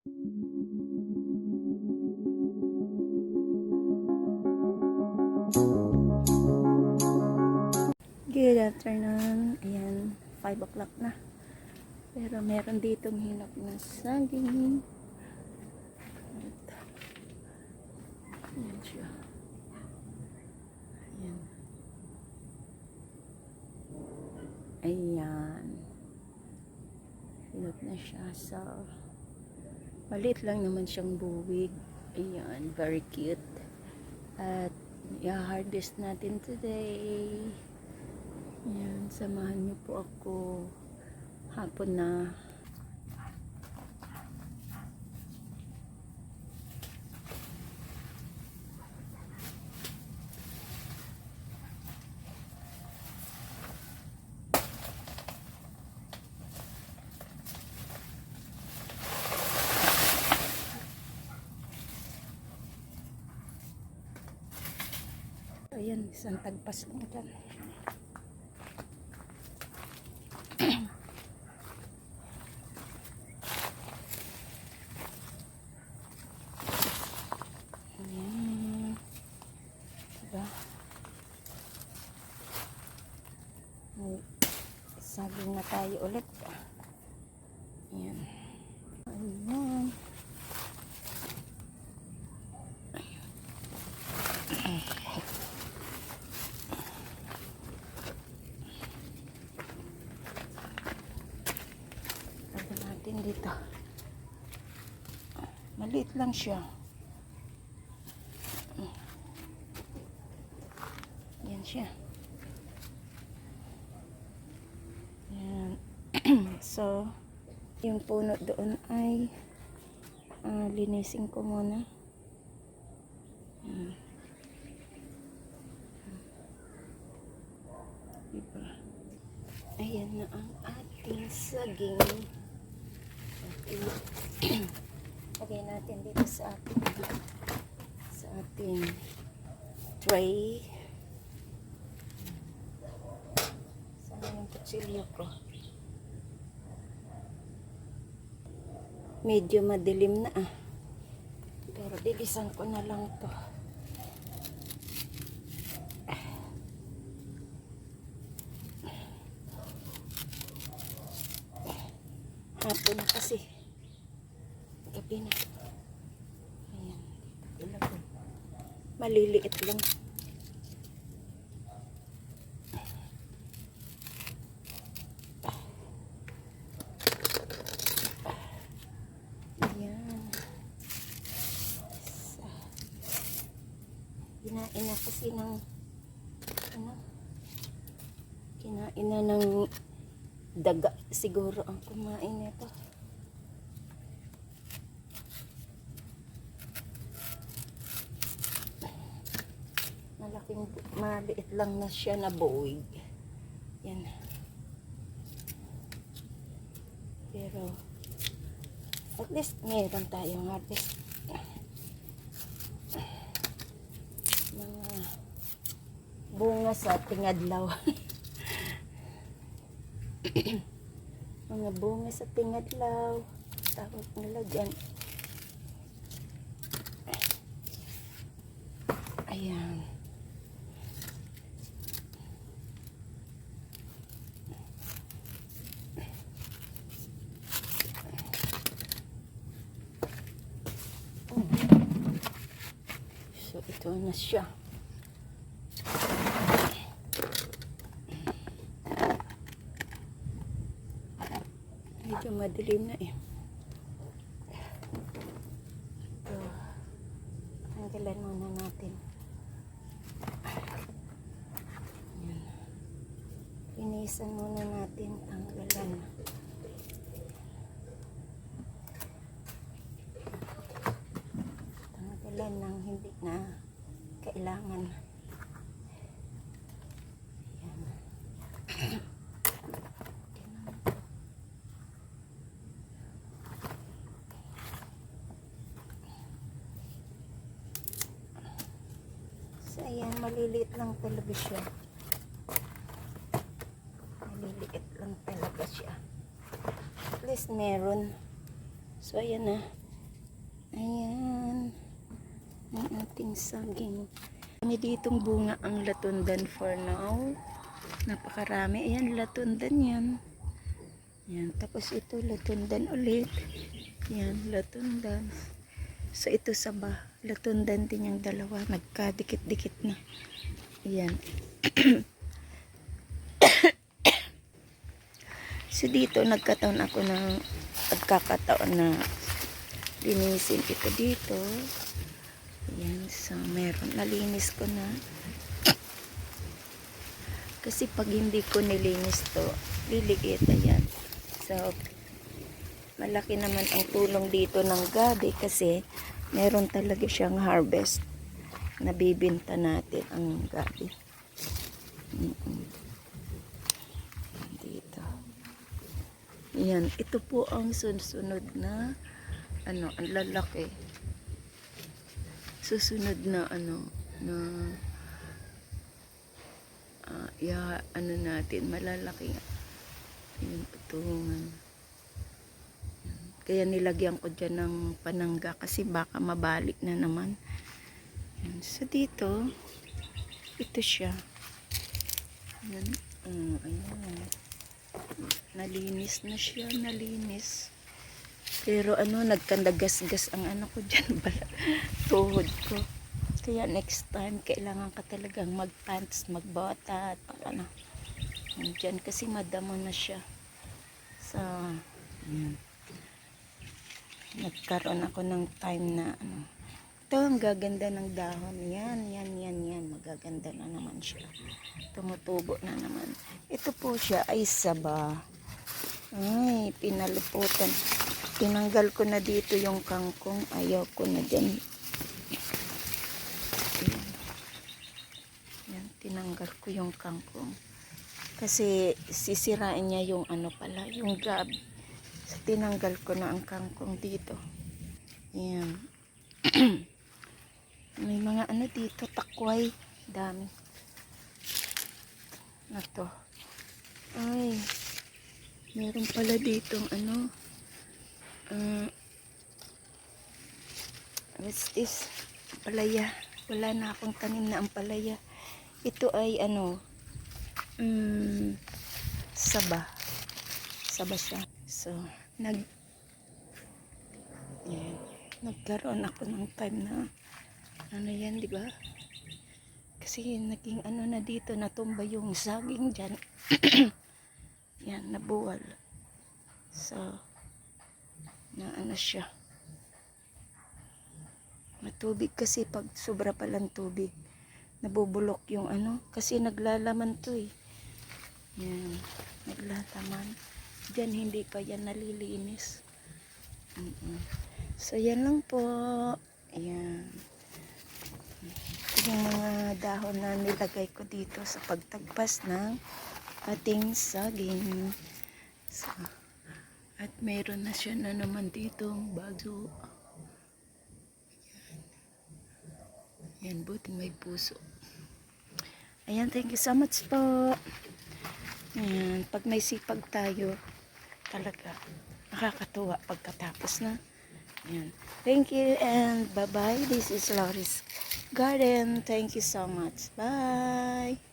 Good afternoon. Ayan, 5 o'clock na. Pero meron ditong hinap na saging. Ito. Ayan siya. Ayan. Ayan. Hinap na siya. So, maliit lang naman siyang buwig. Ayan, very cute. At, i-harvest natin today. Yan, samahan niyo po ako hapon na. Ayan, isang tagpas lang dyan. Ayan. Diba? Saging na tayo ulit. Ayan. Ayan. Natin dito. Maliit lang siya. Yan siya. Yan. so, yung puno doon ay ah, linisin ko muna. Hmm. Diba? Ayan na ang ating saging. Okay. Lagay natin dito sa ating sa ating tray. Sana yung kutsilyo ko. Medyo madilim na ah. Pero bilisan ko na lang to. Hapon na kasi. Gabi na. Ayan. Maliliit lang. Kinain na kasi ng ano? Kinain na ng daga siguro ang kumain nito. Malaking, maliit lang na siya na buwig. Yan. Pero, at least meron tayong harvest. Mga bunga sa tingadlaw. mga bunga sa tingadlaw. Tawag nila dyan. Ayan. So, ito na siya. Medyo madilim na eh. Ito. Tanggalan muna natin. Ayan. Linisan muna natin. Tanggalan. Tanggalan ng hindi na kailangan. Ayan. So, ayan, maliliit lang talaga siya. Maliliit lang talaga siya. At least meron. So, ayan na. Ayan. Ating saging. Kami ditong bunga ang latundan for now. Napakarami. Ayan, latundan yan. Yan. Tapos ito, latundan ulit. Yan, latundan. So, ito saba. Latundan din yung dalawa. Nagkadikit-dikit na. Ayan. so, dito, nagkataon ako ng pagkakataon na linisin ito dito. Ayan, so meron. Nalinis ko na. Kasi pag hindi ko nilinis to, liliit. Ayan. So, malaki naman ang tulong dito ng gabi kasi meron talaga siyang harvest na bibinta natin ang gabi. Mm-mm. Dito. Yan, ito po ang sunod na ano, ang lalaki. Susunod na ano, na ah, ya, ano natin, malalaki yung tutungan. Kaya nilagyan ko dyan ng panangga kasi baka mabalik na naman. Yan. So dito, ito siya. Yan. Oh, ayan. Nalinis na siya, nalinis. Pero ano, nagkandagas-gas ang ano ko dyan, bala, tuhod ko. Kaya next time, kailangan ka talagang mag-pants, magbota, at ano. Diyan kasi madamo na siya. So, yan. Nagkaroon ako ng time na ano. Ito, ang gaganda ng dahon. Yan, yan, yan, yan. Magaganda na naman siya. Tumutubo na naman. Ito po siya ay saba. Ay, pinaluputan. Tinanggal ko na dito yung kangkong. Ayaw ko na dyan. Ayan. Yan, tinanggal ko yung kangkong. Kasi sisirain niya yung ano pala, yung gabi. So, tinanggal ko na ang kangkong dito. Yan. May mga ano dito, takway. Dami. Na to. Ay. Meron pala ditong ano. Uh, what's this? Palaya. Wala na akong tanim na ang palaya. Ito ay ano. Mm, saba. Saba siya. So, nag yan. Nagkaroon ako ng time na ano yan, di ba? Kasi naging ano na dito, natumba yung saging dyan. yan, nabuwal. So, na ano siya. Matubig kasi pag sobra palang tubig, nabubulok yung ano, kasi naglalaman to eh. Yan, naglalaman. Diyan hindi pa yan nalilinis. Mm-mm. So, yan lang po. Ayan. Yung mga dahon na nilagay ko dito sa pagtagpas ng ating saging. So, at meron na siya na naman dito bago. Yan, buti may puso. Ayan, thank you so much po. Ayan, pag may sipag tayo, talaga nakakatuwa pagkatapos na. Ayan. Thank you and bye-bye. This is Loris Garden. Thank you so much. Bye.